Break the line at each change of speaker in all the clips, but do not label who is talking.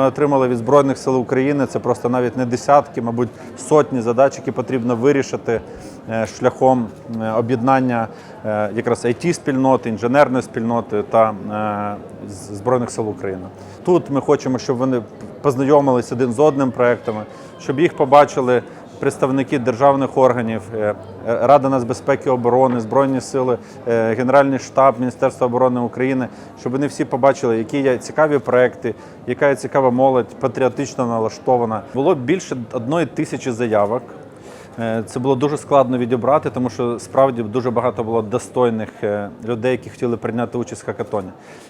ми отримали від Збройних сил України. Це просто навіть не десятки, мабуть, сотні задач, які потрібно вирішити е, шляхом е, об'єднання е, якраз it спільноти, інженерної спільноти та Збройних сил України. Тут ми хочемо, щоб вони познайомилися один з одним проектами, щоб їх побачили представники державних органів, е, Рада нацбезпеки і оборони, Збройні сили, е, Генеральний штаб Міністерства оборони України, щоб вони всі побачили, які є цікаві проекти, яка є цікава молодь, патріотично налаштована. Було більше одної тисячі заявок. Е, Це було дуже складно відібрати, тому що справді дуже багато було достойних е, людей, які хотіли прийняти участь в хакатоні.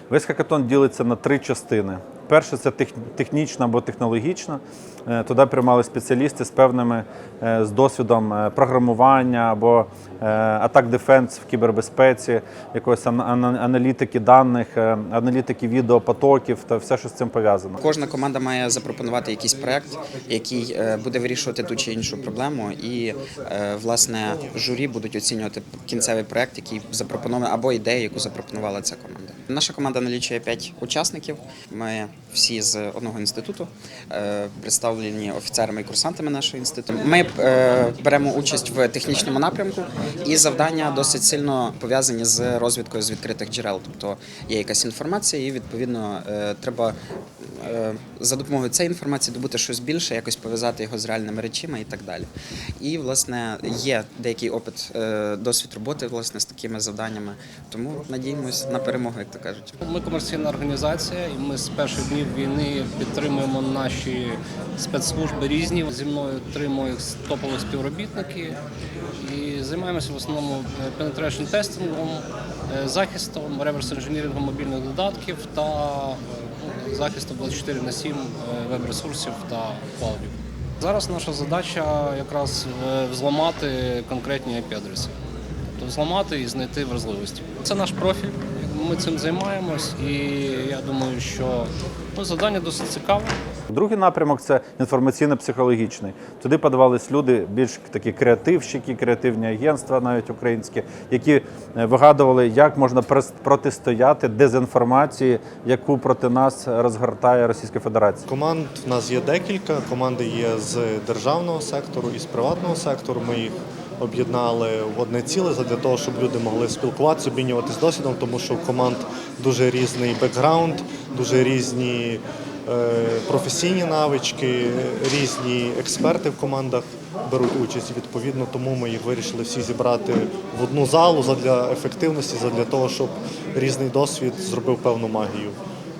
Весь хакатон ділиться на три частини. Перше це тех- технічна або технологічна. Е, Туди приймали спеціалісти з певними е, з досвідом е, програмування або атак дефенс в кібербезпеці, якоїсь ан- ан- аналітики даних, аналітики відеопотоків та все, що з цим пов'язано.
Кожна команда має запропонувати якийсь проект, який буде вирішувати ту чи іншу проблему, і власне журі будуть оцінювати кінцевий проект, який запропонований, або ідею, яку запропонувала ця команда. Наша команда налічує 5 учасників. Ми всі з одного інституту, е, представлені офіцерами і курсантами нашого інституту. Ми е, беремо участь в технічному напрямку, і завдання досить сильно пов'язані з розвідкою з відкритих джерел. Тобто є якась інформація, і відповідно е, треба за допомогою цієї інформації добути щось більше, якось пов'язати його з реальними речами і так далі. І власне є деякий опит, досвід роботи власне з такими завданнями. Тому надіємось на перемогу, як то кажуть.
Ми комерційна організація, і ми з перших днів війни підтримуємо наші спецслужби різні. Зі мною три моїх топових співробітники. І займаємося в основному е, penetration тестингом, е, захистом, реверс інженірингом мобільних додатків та ну, захистом 24 на 7 е, веб-ресурсів та клаудів. Зараз наша задача якраз взламати конкретні IP-адреси. Тобто зламати і знайти вразливості. Це наш профіль. Ми цим займаємось, і я думаю, що ну, завдання досить цікаве.
Другий напрямок це інформаційно-психологічний. Туди подавались люди більш такі креативщики, креативні агентства, навіть українські, які е, вигадували, як можна протистояти дезінформації, яку проти нас розгортає Російська Федерація.
Команд в нас є декілька. Команди є з державного сектору і з приватного сектору. Ми їх об'єднали в одне ціле для того, щоб люди могли спілкуватися, обмінюватись досвідом, тому що в команд дуже різний бекграунд, дуже різні е, професійні навички, різні експерти в командах беруть участь. Відповідно, тому ми їх вирішили всі зібрати в одну залу задля ефективності, задля того, щоб різний досвід зробив певну магію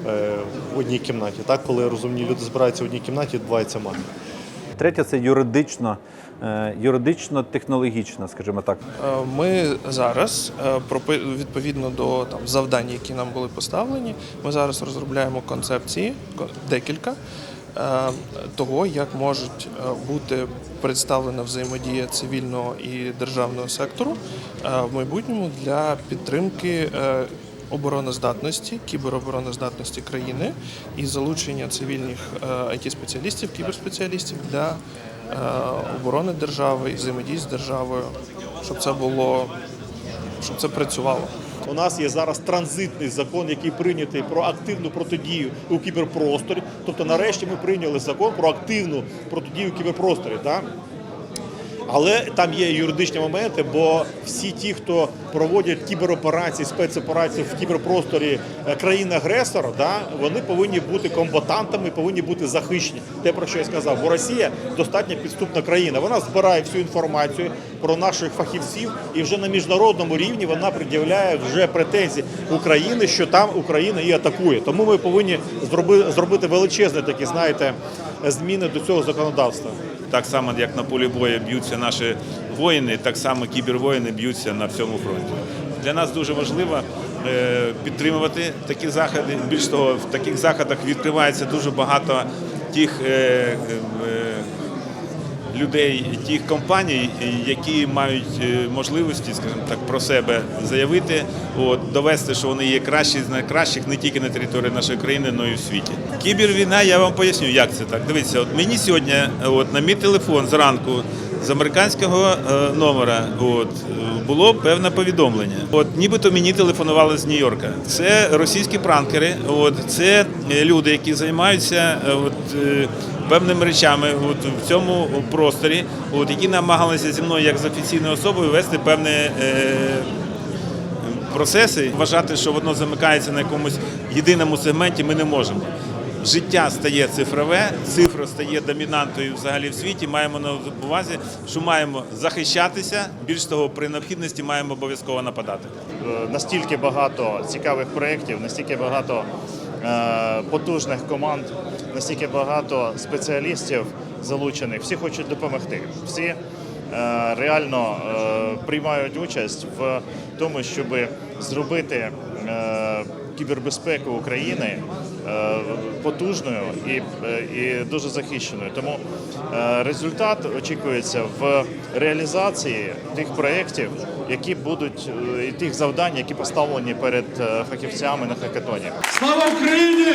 е, в одній кімнаті. Так, коли розумні люди збираються в одній кімнаті, відбувається магія.
Третє це юридично, е, юридично-технологічно, скажімо так.
Е, Ми зараз е, відповідно до там завдань, які нам були поставлені, ми зараз розробляємо концепції декілька того, як можуть бути представлена взаємодія цивільного і державного сектору в майбутньому для підтримки. Обороноздатності, кіберобороноздатності країни і залучення цивільних it спеціалістів кіберспеціалістів для оборони держави і взаємодії з державою, щоб це було, щоб це працювало.
У нас є зараз транзитний закон, який прийнятий про активну протидію у кіберпросторі. Тобто, нарешті ми прийняли закон про активну протидію у кіберпросторі. Да? Але там є юридичні моменти, бо всі ті, хто проводять кібероперації, спецоперації в кіберпросторі е, країни-агресора, да, вони повинні бути комбатантами, повинні бути захищені. Те, про що я сказав, бо Росія достатньо підступна країна. Вона збирає всю інформацію про наших фахівців, і вже на міжнародному рівні вона пред'являє вже претензії України, що там Україна і атакує. Тому ми повинні зробити величезні такі, знаєте, зміни до цього законодавства.
Так само, як на полі бою б'ються наші воїни, так само кібервоїни б'ються на всьому фронті. Для нас дуже важливо е, підтримувати такі заходи. Більш того, в таких заходах відкривається дуже багато тих е, е, людей, тих компаній, які мають е, можливості, скажімо так, про себе заявити, от, довести, що вони є кращі з найкращих не тільки на території нашої країни, але й у світі. Кібервійна, я вам поясню, як це так. Дивіться, от мені сьогодні, от на мій телефон зранку з американського е, номера от, е, було певне повідомлення. От нібито мені телефонували з Нью-Йорка. Це російські пранкери, от, це е, люди, які займаються е, от, е, певними речами от, в цьому просторі, от, які намагалися зі мною як з офіційною особою вести певне. Е, процеси. Вважати, що воно замикається на якомусь єдиному сегменті, ми не можемо. Життя стає цифрове, цифра стає домінантою взагалі в світі. Маємо на увазі, що маємо захищатися. Більш того, при необхідності маємо обов'язково нападати.
Е, настільки багато цікавих проєктів, настільки багато е, потужних команд, настільки багато спеціалістів залучених. Всі хочуть допомогти. Всі е, реально е, приймають участь в тому, щоб зробити е, кібербезпеку України потужною і, і дуже захищеною. Тому результат очікується в реалізації тих проєктів, які будуть і тих завдань, які поставлені перед фахівцями на хакатоні.
Слава Україні!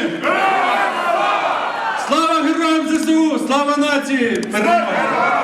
Слава героям ЗСУ! Слава нації! Перемога!